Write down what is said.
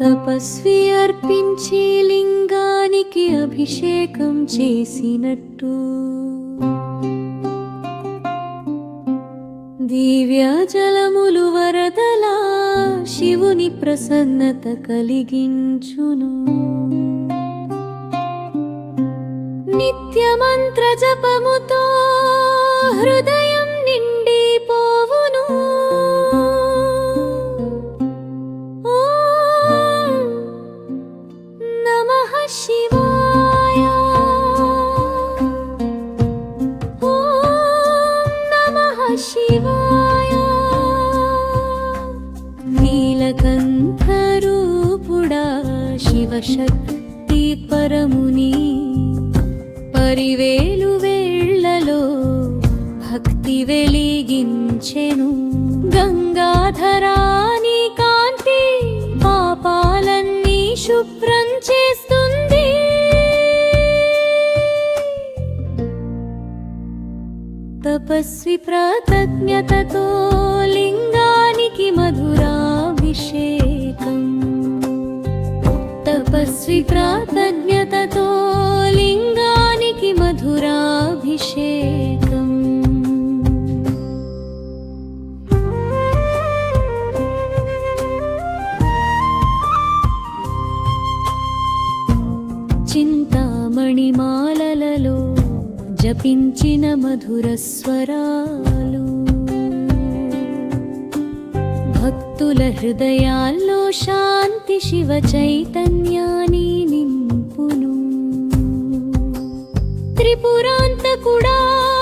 తపస్వి అర్పించి లింగానికి అభిషేకం చేసినట్టు. దివ్య జలములు వరదలా శివుని ప్రసన్నత కలిగించును. నిత్యమంత్ర జపముతో హృదయం శివాయ. నీలకంఠరూపుడా శివశక్తి పరముని. పరివేలు వేళ్ళలో భక్తి వెలిగించెను. గంగాధరాని కాంతి పాపాలన్నీ శుభ్రం చేస్తూ తపస్వి ప్రాతజ్ఞతతో లింగానికి మధురాభిషేకం. తపస్వి ప్రాతజ్ఞతతో లింగానికి మధురాభిషేకం. జపించిన మధురస్వరాలు భక్తుల హృదయాల్లో శాంతి శివ చైతన్యాన్ని నింపును. త్రిపురాంతకుడా